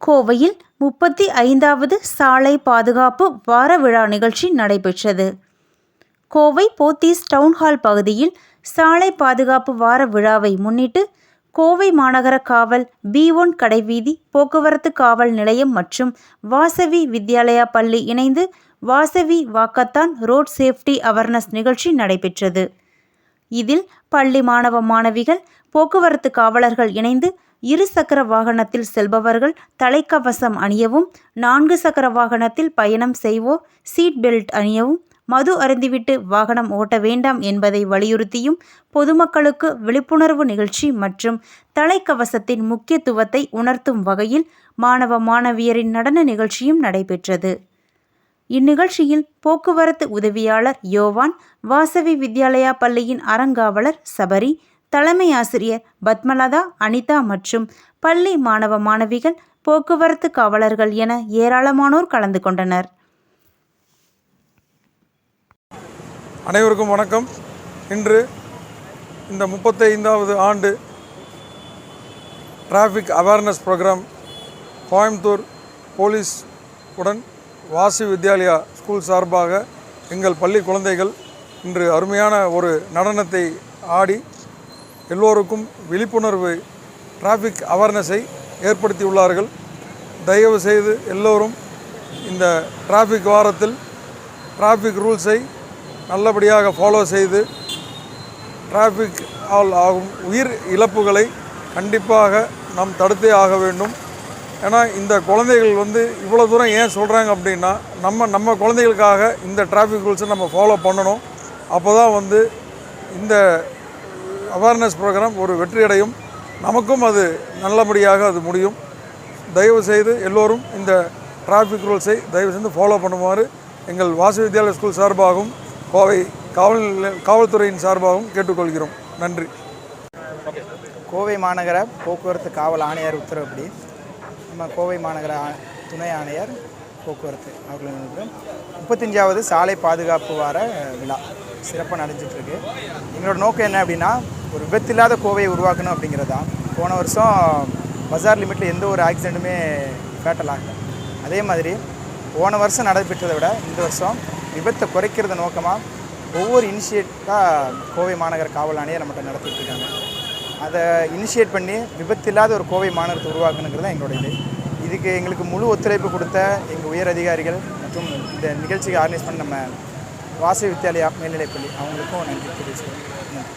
கோவையில் முப்பத்தி ஐந்தாவது சாலை பாதுகாப்பு வார விழா நிகழ்ச்சி நடைபெற்றது. கோவை போத்தீஸ் டவுன்ஹால் பகுதியில் சாலை பாதுகாப்பு வார விழாவை முன்னிட்டு கோவை மாநகர காவல் பி ஒன் கடைவீதி போக்குவரத்து காவல் நிலையம் மற்றும் வாசவி வித்யாலயா பள்ளி இணைந்து Vasavi walkathon road safety awareness நிகழ்ச்சி நடைபெற்றது. இதில் பள்ளி மாணவ மாணவிகள் போக்குவரத்து காவலர்கள் இணைந்து இரு சக்கர வாகனத்தில் செல்பவர்கள் தலைக்கவசம் அணியவும் நான்கு சக்கர வாகனத்தில் பயணம் செய்வோர் சீட் பெல்ட் அணியவும் மது அருந்திவிட்டு வாகனம் ஓட்ட வேண்டாம் என்பதை வலியுறுத்தியும் பொதுமக்களுக்கு விழிப்புணர்வு நிகழ்ச்சி மற்றும் தலைக்கவசத்தின் முக்கியத்துவத்தை உணர்த்தும் வகையில் மாணவ மாணவியரின் நடன நிகழ்ச்சியும் நடைபெற்றது. இந்நிகழ்ச்சியில் போக்குவரத்து உதவியாளர் யோவான் வாசவி வித்யாலயா பள்ளியின் அறங்காவலர் சபரி தலைமை ஆசிரியர் பத்மலதா அனிதா மற்றும் பள்ளி மாணவ மாணவிகள் போக்குவரத்து காவலர்கள் என ஏராளமானோர் கலந்து கொண்டனர். அனைவருக்கும் வணக்கம். இன்று இந்த முப்பத்தைந்தாவது ஆண்டு traffic awareness program Coimbatore police உடன் வாசி வித்யாலயா ஸ்கூல் சார்பாக எங்கள் பள்ளி குழந்தைகள் இன்று அருமையான ஒரு நடனத்தை ஆடி எல்லோருக்கும் விழிப்புணர்வு டிராஃபிக் அவேர்னஸை ஏற்படுத்தியுள்ளார்கள். தயவு செய்து எல்லோரும் இந்த டிராஃபிக் வாரத்தில் டிராஃபிக் ரூல்ஸை நல்லபடியாக ஃபாலோ செய்து டிராஃபிக் ஆல் ஆகும் உயிர் இழப்புகளை கண்டிப்பாக நாம் தடுத்தே ஆக வேண்டும். ஏன்னா இந்த குழந்தைகள் வந்து இவ்வளோ தூரம் ஏன் சொல்கிறாங்க அப்படின்னா நம்ம நம்ம குழந்தைகளுக்காக இந்த டிராஃபிக் ரூல்ஸை நம்ம ஃபாலோ பண்ணணும். அப்போ தான் வந்து இந்த அவேர்னஸ் ப்ரோக்ராம் ஒரு வெற்றியடையும். நமக்கும் அது நல்லபடியாக அது முடியும். தயவு செய்து எல்லோரும் இந்த டிராஃபிக் ரூல்ஸை தயவு செய்து ஃபாலோ பண்ணுமாறு எங்கள் வாசு வித்யாலய ஸ்கூல் சார்பாகவும் கோவை காவல் காவல்துறையின் சார்பாகவும் கேட்டுக்கொள்கிறோம். நன்றி. கோவை மாநகர போக்குவரத்து காவல் ஆணையர் உத்தரவுப்படி நம்ம கோவை மாநகர துணை ஆணையர் போக்குவரத்து அவர்களுக்கு முப்பத்தஞ்சாவது சாலை பாதுகாப்பு வார விழா. சிறப்பாக நடந்துட்டுருக்கு எங்களோட நோக்கம் என்ன அப்படின்னா ஒரு விபத்தில்லாத கோவையை உருவாக்கணும் அப்படிங்கிறது. தான் போன வருஷம் பஜார் லிமிட்டில் எந்த ஒரு ஆக்சிடெண்ட்டுமே ஃபேட்டல் ஆகல. அதே மாதிரி போன வருஷம் நடைபெற்றதை விட இந்த வருஷம் விபத்தை குறைக்கிறத நோக்கமாக ஒவ்வொரு இனிஷியேட்டாக கோவை மாநகர காவல் ஆணையை நம்மகிட்ட நடத்திட்டு இருக்காங்க. அதை இனிஷியேட் பண்ணி விபத்தில்லாத ஒரு கோவை மாநகரத்தை உருவாக்கணுங்கிறது தான் எங்களோட இது இதுக்கு எங்களுக்கு முழு ஒத்துழைப்பு கொடுத்த எங்கள் உயர் அதிகாரிகள் மற்றும் இந்த நிகழ்ச்சிக்கு ஆர்கனைஸ் பண்ண நம்ம வாசி வித்யாலயா மேல்நிலைப்பள்ளி. அவங்களுக்கும் நன்றி தெரிவிச்சுக்கிறேன் நன்றி.